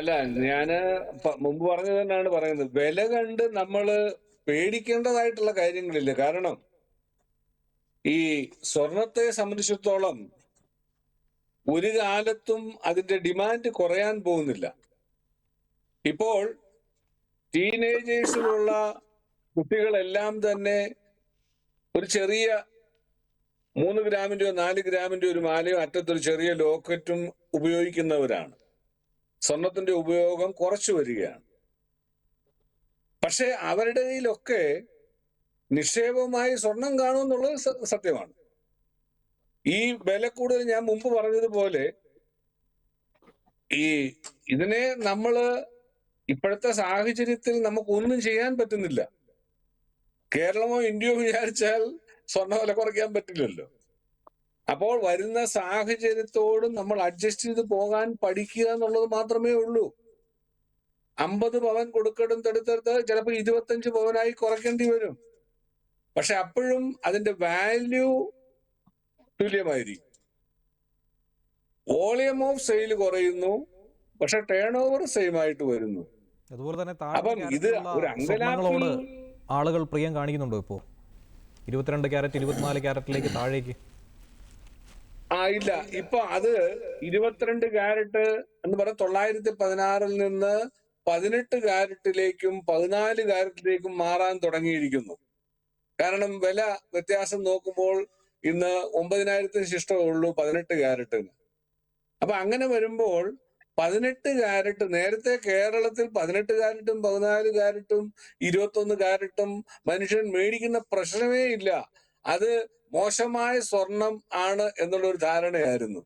അല്ല ഞാൻ മുമ്പ് പറഞ്ഞത് തന്നെയാണ് പറയുന്നത്. വില കണ്ട് നമ്മൾ പേടിക്കേണ്ടതായിട്ടുള്ള കാര്യങ്ങളില്ല. കാരണം ഈ സ്വർണത്തെ സംബന്ധിച്ചിടത്തോളം ഒരു കാലത്തും അതിന്റെ ഡിമാൻഡ് കുറയാൻ പോകുന്നില്ല. ഇപ്പോൾ ടീനേജേഴ്സിലുള്ള കുട്ടികളെല്ലാം തന്നെ ഒരു ചെറിയ മൂന്ന് ഗ്രാമിന്റെയോ നാല് ഗ്രാമിന്റെയോ ഒരു മാലയോ അറ്റത്തൊരു ചെറിയ ലോക്കറ്റും ഉപയോഗിക്കുന്നവരാണ്. സ്വർണത്തിന്റെ ഉപയോഗം കുറച്ചു വരികയാണ്. പക്ഷെ അവരുടെ കയ്യിലൊക്കെ നിക്ഷേപമായി സ്വർണം കാണുമെന്നുള്ളത് സത്യമാണ്. ഈ വില കൂടുതൽ ഞാൻ മുമ്പ് പറഞ്ഞതുപോലെ ഈ ഇതിനെ നമ്മൾ ഇപ്പോഴത്തെ സാഹചര്യത്തിൽ നമുക്ക് ഒന്നും ചെയ്യാൻ പറ്റുന്നില്ല. കേരളമോ ഇന്ത്യയോ വിചാരിച്ചാൽ സ്വർണ വില കുറയ്ക്കാൻ പറ്റില്ലല്ലോ. അപ്പോൾ വരുന്ന സാഹചര്യത്തോട് നമ്മൾ അഡ്ജസ്റ്റ് ചെയ്ത് പോകാൻ പഠിക്കുക എന്നുള്ളത് മാത്രമേ ഉള്ളൂ. അമ്പത് പവൻ കൊടുക്കടും തടുത്തെടുത്ത് ചിലപ്പോൾ ഇരുപത്തഞ്ച് പവനായി കുറയ്ക്കേണ്ടി വരും. പക്ഷെ അപ്പോഴും അതിന്റെ വാല്യൂ തുല്യമായിരിക്കും. വോളിയം ഓഫ് സെയിൽ കുറയുന്നു. പക്ഷെ ടേൺ ഓവർ സെയിം ആയിട്ട് വരുന്നു. അതുപോലെ തന്നെ അപ്പം ഇത് ഒരു ആളുകൾ പ്രിയം കാണിക്കുന്നുണ്ടോ ഇപ്പോ? ഇരുപത്തിരണ്ട് ക്യാരറ്റ് ഇരുപത്തിനാല് ക്യാരറ്റിലേക്ക് താഴേക്ക്. ഇല്ല. ഇപ്പൊ അത് ഇരുപത്തിരണ്ട് ക്യാരറ്റ് എന്ന് പറഞ്ഞ തൊള്ളായിരത്തി പതിനാറിൽ നിന്ന് പതിനെട്ട് ക്യാരറ്റിലേക്കും പതിനാല് ക്യാരറ്റിലേക്കും മാറാൻ തുടങ്ങിയിരിക്കുന്നു. കാരണം വില വ്യത്യാസം നോക്കുമ്പോൾ ഇന്ന് ഒമ്പതിനായിരത്തിന് ശിഷ്ടമേ ഉള്ളൂ പതിനെട്ട് ക്യാരറ്റിന് അപ്പൊ അങ്ങനെ വരുമ്പോൾ പതിനെട്ട് ക്യാരറ്റ് നേരത്തെ കേരളത്തിൽ പതിനെട്ട് ക്യാരറ്റും പതിനാല് ക്യാരറ്റും ഇരുപത്തൊന്ന് ക്യാരറ്റും മനുഷ്യൻ മേടിക്കുന്ന പ്രശ്നമേ ഇല്ല. അത് മോശമായ സ്വർണം ആണ് എന്നുള്ള ഒരു ധാരണയായിരുന്നു.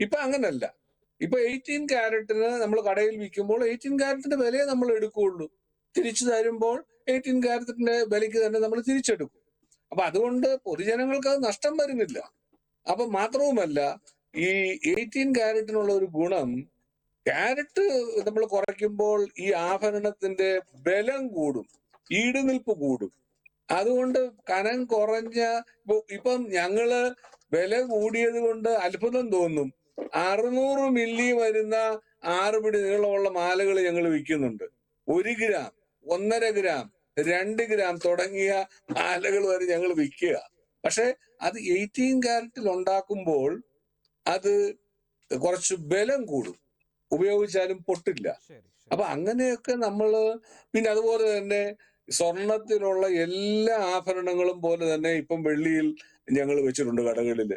ഇപ്പൊ അങ്ങനല്ല. ഇപ്പൊ എയ്റ്റീൻ ക്യാരറ്റിന് നമ്മൾ കടയിൽ വിൽക്കുമ്പോൾ എയ്റ്റീൻ ക്യാരറ്റിന്റെ വിലയെ നമ്മൾ എടുക്കുകയുള്ളൂ. തിരിച്ചു തരുമ്പോൾ എയ്റ്റീൻ ക്യാരറ്റിന്റെ വിലയ്ക്ക് തന്നെ നമ്മൾ തിരിച്ചെടുക്കും. അപ്പൊ അതുകൊണ്ട് പൊതുജനങ്ങൾക്ക് അത് നഷ്ടം വരുന്നില്ല. അപ്പൊ മാത്രവുമല്ല ഈ എയ്റ്റീൻ ക്യാരറ്റിനുള്ള ഒരു ഗുണം ക്യാരറ്റ് നമ്മൾ കുറയ്ക്കുമ്പോൾ ഈ ആഭരണത്തിന്റെ ബലം കൂടും ഈടുനിൽപ്പ് കൂടും. അതുകൊണ്ട് കനം കുറഞ്ഞ ഇപ്പൊ- ഞങ്ങൾ വില കൂടിയത് കൊണ്ട് അത്ഭുതം തോന്നും. അറുന്നൂറ് മില്ലി വരുന്ന ആറ് പിടി നീളമുള്ള മാലകൾ ഞങ്ങൾ വിൽക്കുന്നുണ്ട്. ഒരു ഗ്രാം ഒന്നര ഗ്രാം രണ്ട് ഗ്രാം തുടങ്ങിയ മാലകൾ വരെ ഞങ്ങൾ വിൽക്കുക. പക്ഷെ അത് എയ്റ്റീൻ കാരറ്റിൽ ഉണ്ടാക്കുമ്പോൾ അത് കുറച്ച് ബലം കൂടും. ഉപയോഗിച്ചാലും പൊട്ടില്ല. അപ്പൊ അങ്ങനെയൊക്കെ നമ്മൾ പിന്നെ അതുപോലെ തന്നെ സ്വർണത്തിലുള്ള എല്ലാ ആഭരണങ്ങളും പോലെ തന്നെ ഇപ്പം വെള്ളിയിൽ ഞങ്ങൾ വെച്ചിട്ടുണ്ട് കടകളിൽ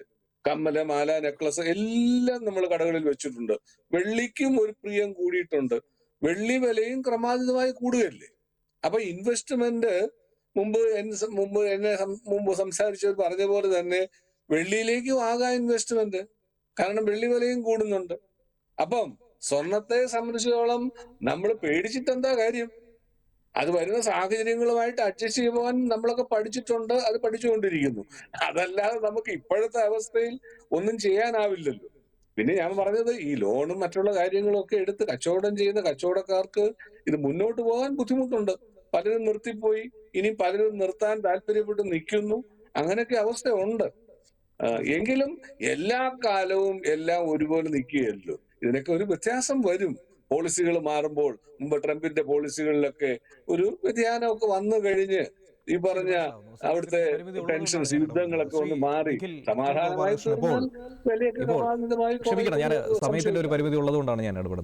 കമ്മല മാല നെക്ലസ് എല്ലാം നമ്മൾ കടകളിൽ വെച്ചിട്ടുണ്ട്. വെള്ളിക്കും ഒരു പ്രിയം കൂടിയിട്ടുണ്ട്. വെള്ളി വിലയും ക്രമാതീതമായി കൂടുകയല്ലേ? അപ്പൊ ഇൻവെസ്റ്റ്മെന്റ് മുമ്പ് എന്നെ മുമ്പ് എന്നെ മുമ്പ് സംസാരിച്ചവർ പറഞ്ഞ പോലെ തന്നെ വെള്ളിയിലേക്കും ആകാം ഇൻവെസ്റ്റ്മെന്റ്. കാരണം വെള്ളി വിലയും കൂടുന്നുണ്ട്. അപ്പം സ്വർണത്തെ സംബന്ധിച്ചിടത്തോളം നമ്മൾ പേടിച്ചിട്ട് എന്താ കാര്യം? അത് വരുന്ന സാഹചര്യങ്ങളുമായിട്ട് അഡ്ജസ്റ്റ് ചെയ്യുവാൻ നമ്മളൊക്കെ പഠിച്ചിട്ടുണ്ട് അത് പഠിച്ചുകൊണ്ടിരിക്കുന്നു. അതല്ലാതെ നമുക്ക് ഇപ്പോഴത്തെ അവസ്ഥയിൽ ഒന്നും ചെയ്യാനാവില്ലല്ലോ. പിന്നെ ഞാൻ പറഞ്ഞത് ഈ ലോണും മറ്റുള്ള കാര്യങ്ങളും ഒക്കെ എടുത്ത് കച്ചവടം ചെയ്യുന്ന കച്ചവടക്കാർക്ക് ഇത് മുന്നോട്ട് പോകാൻ ബുദ്ധിമുട്ടുണ്ട്. പലരും നിർത്തിപ്പോയി ഇനി പലരും നിർത്താൻ താല്പര്യപ്പെട്ട് നിൽക്കുന്നു. അങ്ങനെയൊക്കെ അവസ്ഥ ഉണ്ട് എങ്കിലും എല്ലാ കാലവും എല്ലാം ഒരുപോലെ നിൽക്കുകയല്ലോ. ഇതിനൊക്കെ ഒരു വ്യത്യാസം വരും. പോളിസികൾ മാറുമ്പോൾ മുമ്പ് ട്രംപിന്റെ പോളിസികളിലൊക്കെ ഒരു വ്യതിയാനമൊക്കെ വന്നു കഴിഞ്ഞ് ഈ പറഞ്ഞ അവിടുത്തെ ടെൻഷൻസ് യുദ്ധങ്ങളൊക്കെ ഒന്ന് മാറി. സമാധാനമായി ക്ഷമിക്കണം ഞാൻ സമയത്തിന്റെ ഒരു പരിമിതി ഉള്ളതുകൊണ്ടാണ് ഞാൻ ഇടപെടുന്നത്.